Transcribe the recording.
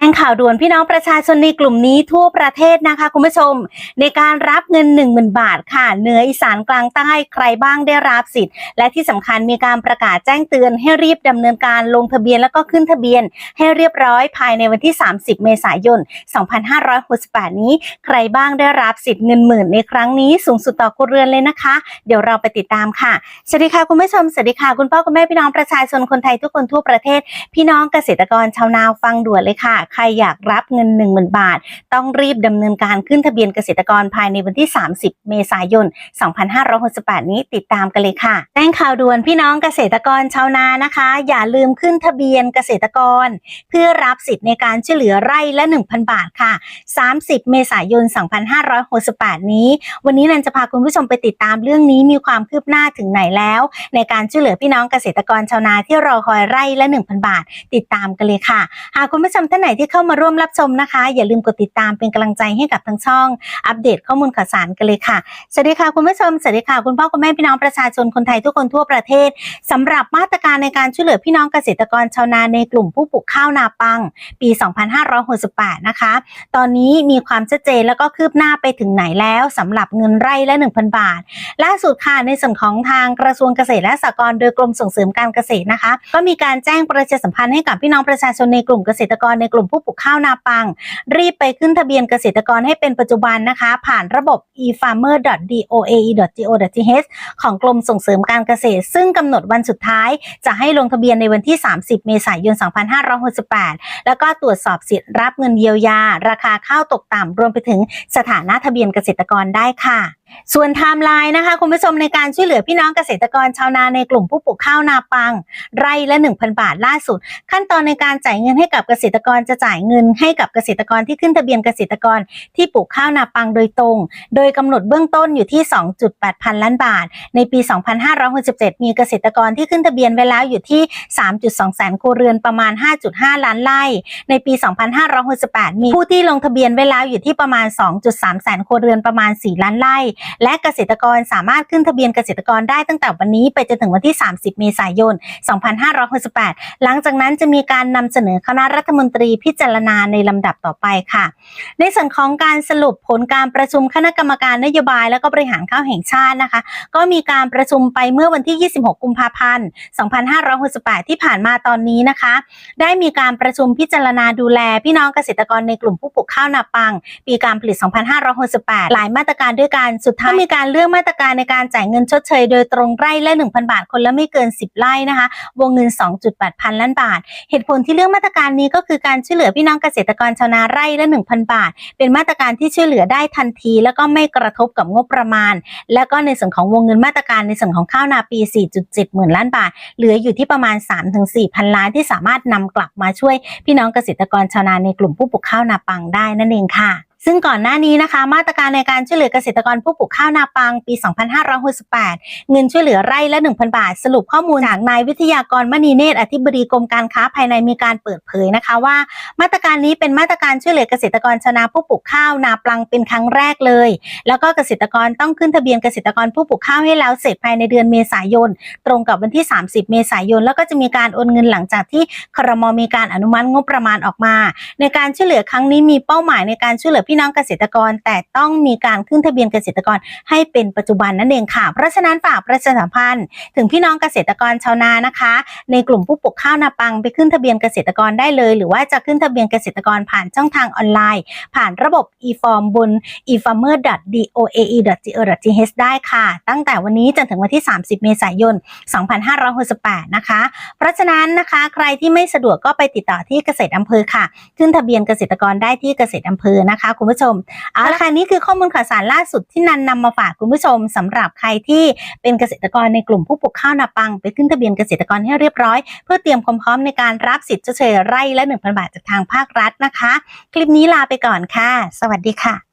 จ้งข่าวด่วนพี่น้องประชาชนในกลุ่มนี้ทั่วประเทศนะคะคุณผู้ชม ในการรับเงิน 1 0,000 บาทค่ะเหนืออีสานกลางใต้ใครบ้างได้รับสิทธิ์ และที่สำคัญมีการประกาศแจ้งเตือนให้รีบดำเนินการลงทะเบียนแล้วก็ขึ้นทะเบียน ให้เรียบร้อยภายในวันที่ 30 เมษายน 2568 นี้ ใครบ้างได้รับสิทธิ์เงินหมื่นในครั้งนี้สูงสุดต่อครัวเรือนเลยนะคะ เดี๋ยวเราไปติดตามค่ะสวัสดีค่ะคุณผู้ชมสวัสดีค่ะคุณพ่อคุณแม่พี่น้องประชาชนคนไทยทุกคนทั่วประเทศ พี่น้องเกษตรกรชาวนาฟังด่วนเลยค่ะใครอยากรับเงิน 1 0,000 บาท ต้องรีบดำเนินการขึ้นทะเบียนเกษตรกรภายในวันที่ 30 เมษายน 2568 นี้ติดตามกันเลยค่ะแจ้งข่าวด่วนพี่น้องเกษตรกรชาวนานะคะ อย่าลืมขึ้นทะเบียนเกษตรกร เพื่อรับสิทธิ์ในการช่วยเหลือไร่ละ 1,000 บาทค่ะ 30 เมษายน 2568 นี้ วันนี้นันจะพาคุณผู้ชมไปติดตามเรื่องนี้มีความคืบหน้าถึงไหนแล้ว ในการช่วยเหลือพี่น้องเกษตรกรชาวนาที่รอคอยไร่ละ 1,000 บาท ติดตามกันเลยค่ะ หากคุณผู้ชมท่านไหนที่เข้ามาร่วมรับชมนะคะ อย่าลืมกดติดตามเป็นกำลังใจให้กับทั้งช่อง อัปเดตข้อมูลข่าวสารกันเลยค่ะสวัสดีค่ะคุณผู้ชมสวัสดีค่ะคุณพ่อคุณแม่พี่น้องประชาชนคนไทยทุกคนทั่วประเทศสำหรับมาตรการในการช่วยเหลือพี่น้องเกษตรกรชาวนาในกลุ่มผู้ปลูกข้าวนาปัง ปี 2568 นะคะ ตอนนี้มีความชัดเจนแล้วก็คืบหน้าไปถึงไหนแล้วสำหรับเงินไร่ละ 1,000 บาท ล่าสุดค่ะในส่วนของทางกระทรวงเกษตรและสหกรณ์โดยกรมส่งเสริมการเกษตรนะคะ ก็มีการแจ้งประชาสัมพันธ์ให้กับพี่น้องประชาชนในกลุ่มเกษตรกรในกลุ่มผู้ปลูกข้าวนาปัง รีบไปขึ้นทะเบียนเกษตรกรให้เป็นปัจจุบันนะคะ ผ่านระบบ e-farmer.doae.go.th ของกรมส่งเสริมการเกษตร ซึ่งกำหนดวันสุดท้าย จะให้ลงทะเบียนในวันที่ 30 เมษายน 2568 แล้วก็ตรวจสอบสิทธิ์รับเงินเยียวยา ราคาข้าวตกต่ำรวมไปถึงสถานะทะเบียนเกษตรกรได้ค่ะส่วนไทม์ไลน์นะคะคุณผู้ชมในการช่วยเหลือพี่น้องเกษตรกรชาวนาในกลุ่มผู้ปลูกข้าวนาปัง ไร่ละ 1,000 บาทล่าสุด ขั้นตอนในการจ่ายเงินให้กับเกษตรกรจะจ่ายเงินให้กับเกษตรกรที่ขึ้นทะเบียนเกษตรกรที่ปลูกข้าวนาปังโดยตรง โดยกำหนดเบื้องต้นอยู่ที่ 2.8 พันล้านบาท ในปี 2567 มีเกษตรกรที่ขึ้นทะเบียนไว้แล้วอยู่ที่ 3.2 แสนครัวเรือนประมาณ 5.5 ล้านไร่ ในปี 2568 มีผู้ที่ลงทะเบียนไว้แล้วอยู่ที่ประมาณ 2.3 แสนครัวเรือนประมาณ 4 ล้านไร่และเกษตรกรสามารถขึ้นทะเบียนเกษตรกรได้ตั้งแต่วันนี้ไปจนถึงวันที่ 30 เมษายน 2568 หลังจากนั้นจะมีการนำเสนอคณะรัฐมนตรีพิจารณาในลำดับต่อไปค่ะ ในส่วนของการสรุปผลการประชุมคณะกรรมการนโยบายและก็บริหารข้าวแห่งชาตินะคะ ก็มีการประชุมไปเมื่อวันที่ 26 กุมภาพันธ์ 2568 ที่ผ่านมาตอนนี้นะคะ ได้มีการประชุมพิจารณาดูแล พี่น้องเกษตรกรในกลุ่มผู้ปลูกข้าวนาปัง ปีการผลิต 2568 หลายมาตรการด้วยกันสุดท้ายก็มีการเลือกมาตรการในการจ่ายเงินชดเชย โดยตรงไร่ละ 1,000 บาท คนละไม่เกิน 10 ไร่นะคะ วงเงิน 2.8 พันล้านบาท เหตุผลที่เลือกมาตรการนี้ก็คือการช่วยเหลือพี่น้องเกษตรกรชาวนาไร่ละ 1,000 บาท เป็นมาตรการที่ช่วยเหลือได้ทันที แล้วก็ไม่กระทบกับงบประมาณ แล้วก็ในส่วนของวงเงินมาตรการในส่วนของข้าวนาปี 4.7 หมื่นล้านบาท เหลืออยู่ที่ประมาณ 3-4พันล้านที่สามารถนำกลับมาช่วยพี่น้องเกษตรกรชาวนาในกลุ่มผู้ปลูกข้าวนาปังได้นั่นเองค่ะ ซึ่งก่อนหน้านี้นะคะ มาตรการในการช่วยเหลือเกษตรกรผู้ปลูกข้าวนาปังปี 2568 เงินช่วยเหลือไร่ละ 1,000 บาท สรุปข้อมูลจากนายวิทยากรมณีเนตรอธิบดีกรมการค้าภายในมีการเปิดเผยนะคะว่า มาตรการนี้เป็นมาตรการช่วยเหลือเกษตรกรชาวนาผู้ปลูกข้าวนาปลังเป็นครั้งแรกเลย แล้วก็เกษตรกรต้องขึ้นทะเบียนเกษตรกรผู้ปลูกข้าวให้แล้วเสร็จภายในเดือนเมษายน ตรงกับวันที่ 30 เมษายน แล้วก็จะมีการโอนเงินหลังจากที่ครมมีการอนุมัติงบประมาณออกมา ในการช่วยเหลือครั้งนี้มีเป้าหมายในการช่วยเหลือพี่น้องเกษตรกร แต่ต้องมีการขึ้นทะเบียนเกษตรกรให้เป็นปัจจุบันนั่นเองค่ะ เพราะฉะนั้นฝากประชาสัมพันธ์ ถึงพี่น้องเกษตรกรชาวนานะคะ ในกลุ่มผู้ปลูกข้าวนาปังไปขึ้นทะเบียนเกษตรกรได้เลย หรือว่าจะขึ้นทะเบียนเกษตรกรผ่านช่องทางออนไลน์ ผ่านระบบ e-form บน e-farmer.doae.go.th ได้ค่ะ ตั้งแต่วันนี้จนถึงวันที่ 30 เมษายน 2568 นะคะ เพราะฉะนั้นนะคะใครที่ไม่สะดวกก็ไปติดต่อที่เกษตรอำเภอค่ะ ขึ้นทะเบียนเกษตรกรได้ที่เกษตรอำเภอนะคะคุณผู้ชมเอาละค่ะนี่คือข้อมูลข่าวสารล่าสุดที่นันนำมาฝากคุณผู้ชมสำหรับใครที่เป็นเกษตรกรในกลุ่มผู้ปลูกข้าวนาปัง ไปขึ้นทะเบียนเกษตรกรให้เรียบร้อย เพื่อเตรียมความพร้อมในการรับสิทธิ์เฉยไร่ละ1,000บาทจากทางภาครัฐนะคะ คลิปนี้ลาไปก่อนค่ะ สวัสดีค่ะ